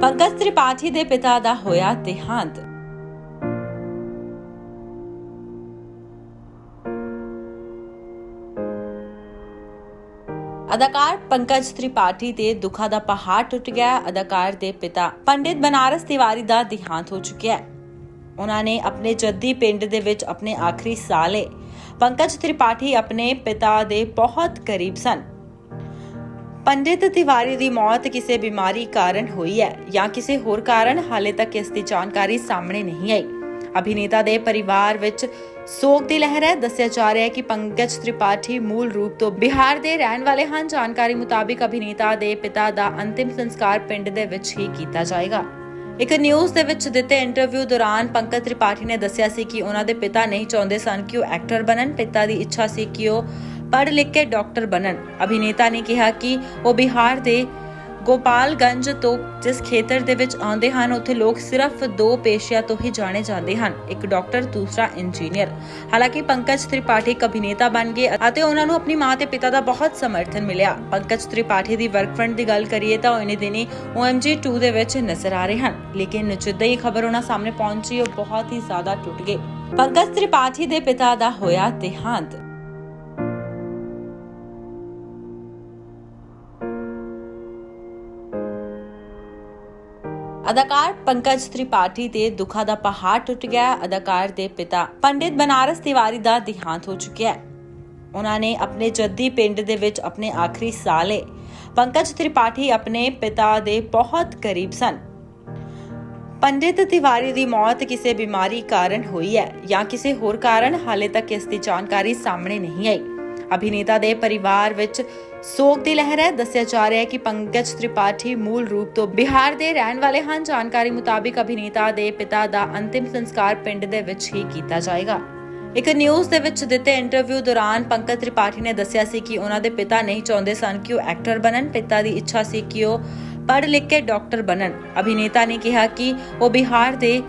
ਪੰਕਜ ਤ੍ਰਿਪਾਠੀ ਦੇ ਪਿਤਾ ਦਾ ਹੋਇਆ ਦੇਹਾਂਤ। ਅਦਾਕਾਰ ਪੰਕਜ ਤ੍ਰਿਪਾਠੀ ਦੇ ਦੁੱਖਾਂ ਦਾ ਪਹਾੜ ਟੁੱਟ ਗਿਆ। ਅਦਾਕਾਰ ਦੇ ਪਿਤਾ ਪੰਡਿਤ ਬਨਾਰਸ ਤਿਵਾਰੀ ਦਾ ਦੇਹਾਂਤ ਹੋ ਚੁੱਕਿਆ ਹੈ। ਉਹਨਾਂ ਨੇ ਆਪਣੇ ਜੱਦੀ ਪਿੰਡ ਦੇ ਵਿੱਚ ਆਪਣੇ ਆਖਰੀ ਸਾਲੇ ਪੰਕਜ ਤ੍ਰਿਪਾਠੀ ਆਪਣੇ ਪਿਤਾ ਦੇ ਬਹੁਤ ਕਰੀਬ ਸਨ। ਪੰਡਿਤ ਤਿਵਾਰੀ ਦੀ ਮੌਤ ਕਿਸੇ ਬਿਮਾਰੀ ਕਾਰਨ ਹੋਈ ਹੈ ਜਾਂ ਕਿਸੇ ਹੋਰ ਕਾਰਨ, ਹਾਲੇ ਤੱਕ ਇਸ ਦੀ ਜਾਣਕਾਰੀ ਸਾਹਮਣੇ ਨਹੀਂ ਆਈ। ਅਭਿਨੇਤਾ ਦੇ ਪਰਿਵਾਰ ਵਿੱਚ ਸੋਗ ਦੀ ਲਹਿਰ ਹੈ। ਦੱਸਿਆ ਜਾ ਰਿਹਾ ਹੈ ਕਿ ਪੰਕਜ ਤ੍ਰਿਪਾਠੀ ਮੂਲ ਰੂਪ ਤੋਂ ਬਿਹਾਰ ਦੇ ਰਹਿਣ ਵਾਲੇ ਹਨ। ਜਾਣਕਾਰੀ ਮੁਤਾਬਿਕ ਅਭਿਨੇਤਾ ਦੇ ਪਿਤਾ ਦਾ ਅੰਤਿਮ ਸੰਸਕਾਰ ਪਿੰਡ ਦੇ ਵਿੱਚ ਹੀ ਕੀਤਾ ਜਾਏਗਾ। ਇੱਕ ਨਿਊਜ਼ ਦੇ ਵਿੱਚ ਦਿੱਤੇ ਇੰਟਰਵਿਊ ਦੌਰਾਨ ਪੰਕਜ ਤ੍ਰਿਪਾਠੀ ਨੇ ਦੱਸਿਆ ਸੀ ਕਿ ਉਹਨਾਂ ਦੇ ਪਿਤਾ ਨਹੀਂ ਚਾਹੁੰਦੇ ਸਨ ਕਿ ਉਹ ਐਕਟਰ ਬਣਨ। ਪਿਤਾ ਦੀ ਇੱਛਾ ਸੀ ਕਿ ਉਹ ਪੜ੍ਹ ਲਿਖ ਕੇ ਡਾਕਟਰ ਬਣਨ। ਅਭਿਨੇਤਾ ਨੇ ਕਿਹਾ ਕਿ ਉਹ ਬਿਹਾਰ ਦੇ ਗੋਪਾਲਗੰਜ ਤੋਂ ਜਿਸ ਖੇਤਰ ਦੇ ਵਿੱਚ ਆਉਂਦੇ ਹਨ, ਉੱਥੇ ਲੋਕ ਸਿਰਫ ਦੋ ਪੇਸ਼ਿਆਂ ਤੋਂ ਹੀ ਜਾਣੇ ਜਾਂਦੇ ਹਨ, ਇੱਕ ਡਾਕਟਰ, ਦੂਸਰਾ ਇੰਜੀਨੀਅਰ। ਹਾਲਾਂਕਿ ਪੰਕਜ ਤ੍ਰਿਪਾਠੀ ਅਭਿਨੇਤਾ ਬਣ ਗਏ ਅਤੇ ਉਹਨਾਂ ਨੂੰ ਆਪਣੀ ਮਾਂ ਤੇ ਪਿਤਾ ਦਾ ਬਹੁਤ ਸਮਰਥਨ ਮਿਲਿਆ। ਪੰਕਜ ਤ੍ਰਿਪਾਠੀ ਦੀ ਵਰਕ ਫਰੰਟ ਦੀ ਗੱਲ ਕਰੀਏ ਤਾਂ ਉਹ ਇਨੇ ਦਿਨੀ OMG 2 ਦੇ ਵਿੱਚ ਨਜ਼ਰ ਆ ਰਹੇ ਹਨ। ਲੇਕਿਨ ਜਿੱਦਾਂ ਹੀ ਖਬਰ ਉਹਨਾਂ ਸਾਹਮਣੇ ਪਹੁੰਚੀ, ਉਹ ਬਹੁਤ ਹੀ ਜ਼ਿਆਦਾ ਟੁੱਟ ਗਏ। ਪੰਕਜ ਤ੍ਰਿਪਾਠੀ ਦੇ ਪਿਤਾ ਦਾ ਹੋਇਆ ਦੇਹਾਂਤ। ਅਦਾਕਾਰ ਪੰਕਜ ਤ੍ਰਿਪਾਠੀ ਦੇ ਦੁੱਖਾਂ ਦਾ ਪਹਾੜ ਟੁੱਟ ਗਿਆ। ਅਦਾਕਾਰ ਦੇ ਪਿਤਾ ਪੰਡਿਤ ਬਨਾਰਸ ਤਿਵਾਰੀ ਦਾ ਦੇਹਾਂਤ ਹੋ ਚੁੱਕਿਆ ਹੈ। ਉਹਨਾਂ ਨੇ ਆਪਣੇ ਜੱਦੀ ਪਿੰਡ ਦੇ ਵਿੱਚ ਆਪਣੇ ਆਖਰੀ ਸਾਲੇ ਪੰਕਜ ਤ੍ਰਿਪਾਠੀ ਆਪਣੇ ਪਿਤਾ ਦੇ ਬਹੁਤ ਕਰੀਬ ਸਨ। ਪੰਡਿਤ ਤਿਵਾਰੀ ਦੀ ਮੌਤ ਕਿਸੇ ਬਿਮਾਰੀ ਕਾਰਨ ਹੋਈ ਹੈ ਜਾਂ ਕਿਸੇ ਹੋਰ ਕਾਰਨ, ਹਾਲੇ ਤੱਕ ਇਸ ਦੀ ਜਾਣਕਾਰੀ ਸਾਹਮਣੇ ਨਹੀਂ ਆਈ। ਅਭਿਨੇਤਾ ਦੇ ਪਰਿਵਾਰ ਵਿੱਚ ਸੋਗ ਦੀ ਲਹਿਰ ਹੈ। ਦੱਸਿਆ ਜਾ ਰਿਹਾ ਹੈ ਕਿ ਪੰਕਜ ਤ੍ਰਿਪਾਠੀ ਮੂਲ ਰੂਪ ਤੋਂ ਬਿਹਾਰ ਦੇ ਰਹਿਣ ਵਾਲੇ ਹਨ। ਜਾਣਕਾਰੀ ਮੁਤਾਬਿਕ ਅਭਿਨੇਤਾ ਦੇ ਪਿਤਾ ਦਾ ਅੰਤਿਮ ਸੰਸਕਾਰ ਪਿੰਡ ਦੇ ਵਿੱਚ ਹੀ ਕੀਤਾ ਜਾਏਗਾ। ਇੱਕ ਨਿਊਜ਼ ਦੇ ਵਿੱਚ ਦਿੱਤੇ ਇੰਟਰਵਿਊ ਦੌਰਾਨ ਪੰਕਜ ਤ੍ਰਿਪਾਠੀ ਨੇ ਦੱਸਿਆ ਸੀ ਕਿ ਉਹਨਾਂ ਦੇ ਪਿਤਾ ਨਹੀਂ ਚਾਹੁੰਦੇ ਸਨ ਕਿ ਉਹ ਐਕਟਰ ਬਣਨ। ਪਿਤਾ ਦੀ ਇੱਛਾ ਸੀ ਕਿ ਉਹ ਪੜ੍ਹ ਲਿਖ ਕੇ ਡਾਕਟਰ ਬਣਨ। ਅਭਿਨੇਤਾ ਨੇ ਕਿਹਾ ਕਿ ਉਹ ਬਿਹਾਰ ਦੇ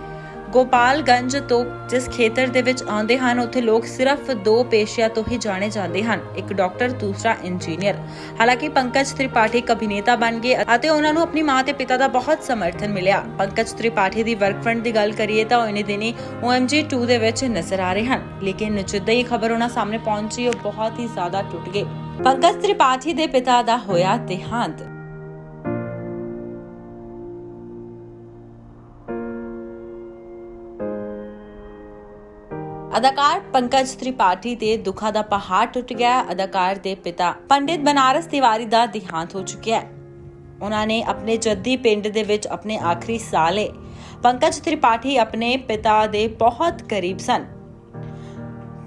ਗੋਪਾਲਗੰਜ ਤੋਂ ਜਿਸ ਖੇਤਰ ਦੇ ਵਿੱਚ ਆਉਂਦੇ ਹਨ, ਉੱਥੇ ਲੋਕ ਸਿਰਫ ਦੋ ਪੇਸ਼ਿਆਂ ਤੋਂ ਹੀ ਜਾਣੇ ਜਾਂਦੇ ਹਨ, ਇੱਕ ਡਾਕਟਰ, ਦੂਸਰਾ ਇੰਜੀਨੀਅਰ। ਹਾਲਾਂਕਿ ਪੰਕਜ ਤ੍ਰਿਪਾਠੀ ਇੱਕ ਅਭਿਨੇਤਾ ਬਣ ਗਏ ਅਤੇ ਉਹਨਾਂ ਨੂੰ ਆਪਣੀ ਮਾਂ ਤੇ ਪਿਤਾ ਦਾ ਬਹੁਤ ਸਮਰਥਨ ਮਿਲਿਆ। ਪੰਕਜ ਤ੍ਰਿਪਾਠੀ ਦੀ ਵਰਕ ਫਰੰਟ ਦੀ ਗੱਲ ਕਰੀਏ ਤਾਂ ਉਹ ਇਨੇ ਦਿਨੀ OMG 2 ਦੇ ਵਿੱਚ ਨਜ਼ਰ ਆ ਰਹੇ ਹਨ। ਲੇਕਿਨ ਜਿੱਦਾਂ ਹੀ ਖਬਰ ਉਹਨਾਂ ਸਾਹਮਣੇ ਪਹੁੰਚੀ, ਉਹ ਬਹੁਤ ਹੀ ਜ਼ਿਆਦਾ ਟੁੱਟ ਗਏ। ਪੰਕਜ ਤ੍ਰਿਪਾਠੀ ਦੇ ਪਿਤਾ ਦਾ ਹੋਇਆ ਦੇਹਾਂਤ। ਅਦਾਕਾਰ ਪੰਕਜ ਤ੍ਰਿਪਾਠੀ ਦੇ ਦੁੱਖਾਂ ਦਾ ਪਹਾੜ ਟੁੱਟ ਗਿਆ। ਅਦਾਕਾਰ ਦੇ ਪਿਤਾ ਪੰਡਿਤ ਬਨਾਰਸ ਤਿਵਾਰੀ ਦਾ ਦੇਹਾਂਤ ਹੋ ਚੁੱਕਿਆ ਹੈ। ਉਹਨਾਂ ਨੇ ਆਪਣੇ ਜੱਦੀ ਪਿੰਡ ਦੇ ਵਿੱਚ ਆਪਣੇ ਆਖਰੀ ਸਾਲੇ ਪੰਕਜ ਤ੍ਰਿਪਾਠੀ ਆਪਣੇ ਪਿਤਾ ਦੇ ਬਹੁਤ ਕਰੀਬ ਸਨ।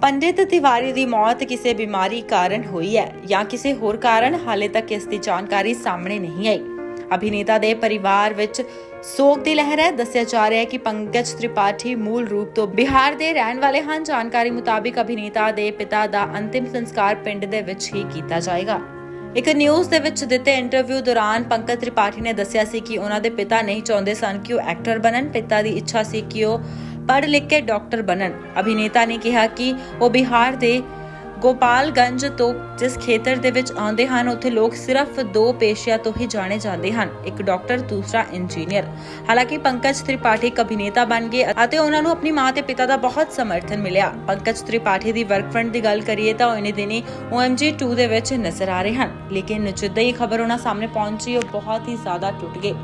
ਪੰਡਿਤ ਤਿਵਾਰੀ ਦੀ ਮੌਤ ਕਿਸੇ ਬਿਮਾਰੀ ਕਾਰਨ ਹੋਈ ਹੈ ਜਾਂ ਕਿਸੇ ਹੋਰ ਕਾਰਨ ਹਾਲੇ ਤੱਕ ਇਸ ਦੀ ਜਾਣਕਾਰੀ ਸਾਹਮਣੇ ਨਹੀਂ ਆਈ। ਅਭਿਨੇਤਾ ਦੇ ਪਰਿਵਾਰ ਵਿੱਚ ਸੋਗ ਦੀ ਲਹਿਰ ਹੈ। ਦੱਸਿਆ ਜਾ ਰਿਹਾ ਹੈ ਕਿ ਪੰਕਜ ਤ੍ਰਿਪਾਠੀ ਮੂਲ ਰੂਪ ਤੋਂ ਬਿਹਾਰ ਦੇ ਰਹਿਣ ਵਾਲੇ ਹਨ। ਜਾਣਕਾਰੀ ਮੁਤਾਬਿਕ ਅਭਿਨੇਤਾ ਦੇ ਪਿਤਾ ਦਾ ਅੰਤਿਮ ਸੰਸਕਾਰ ਪਿੰਡ ਦੇ ਵਿੱਚ ਹੀ ਕੀਤਾ ਜਾਏਗਾ। ਇੱਕ ਨਿਊਜ਼ ਦੇ ਵਿੱਚ ਦਿੱਤੇ ਇੰਟਰਵਿਊ ਦੌਰਾਨ ਪੰਕਜ ਤ੍ਰਿਪਾਠੀ ਨੇ ਦੱਸਿਆ ਸੀ ਕਿ ਉਹਨਾਂ ਦੇ ਪਿਤਾ ਨਹੀਂ ਚਾਹੁੰਦੇ ਸਨ ਕਿ ਉਹ ਐਕਟਰ ਬਣਨ। ਪਿਤਾ ਦੀ ਇੱਛਾ ਸੀ ਕਿ ਉਹ ਪੜ੍ਹ ਲਿਖ ਕੇ ਡਾਕਟਰ ਬਣਨ। ਅਭਿਨੇਤਾ ਨੇ ਕਿਹਾ ਕਿ ਉਹ ਬਿਹਾਰ ਦੇ ਗੋਪਾਲਗੰਜ ਤੋਂ ਜਿਸ ਖੇਤਰ ਦੇ ਵਿੱਚ ਆਉਂਦੇ ਹਨ, ਉੱਥੇ ਲੋਕ ਸਿਰਫ ਦੋ ਪੇਸ਼ਿਆਂ ਤੋਂ ਹੀ ਜਾਣੇ ਜਾਂਦੇ ਹਨ, ਇੱਕ ਡਾਕਟਰ, ਦੂਸਰਾ ਇੰਜੀਨੀਅਰ। ਹਾਲਾਂਕਿ ਪੰਕਜ ਤ੍ਰਿਪਾਠੀ ਇੱਕ ਅਭਿਨੇਤਾ ਬਣ ਗਏ ਅਤੇ ਉਹਨਾਂ ਨੂੰ ਆਪਣੀ ਮਾਂ ਤੇ ਪਿਤਾ ਦਾ ਬਹੁਤ ਸਮਰਥਨ ਮਿਲਿਆ। ਪੰਕਜ ਤ੍ਰਿਪਾਠੀ ਦੀ ਵਰਕ ਫਰੰਟ ਦੀ ਗੱਲ ਕਰੀਏ ਤਾਂ ਉਹ ਇਨੇ ਦਿਨੀ OMG 2 ਦੇ ਵਿੱਚ ਨਜ਼ਰ ਆ ਰਹੇ ਹਨ, ਲੇਕਿਨ ਜਿੱਦਾਂ ਹੀ ਖਬਰ ਉਹਨਾਂ ਸਾਹਮਣੇ ਪਹੁੰਚੀ, ਉਹ ਬਹੁਤ ਹੀ ਜ਼ਿਆਦਾ ਟੁੱਟ ਗਏ।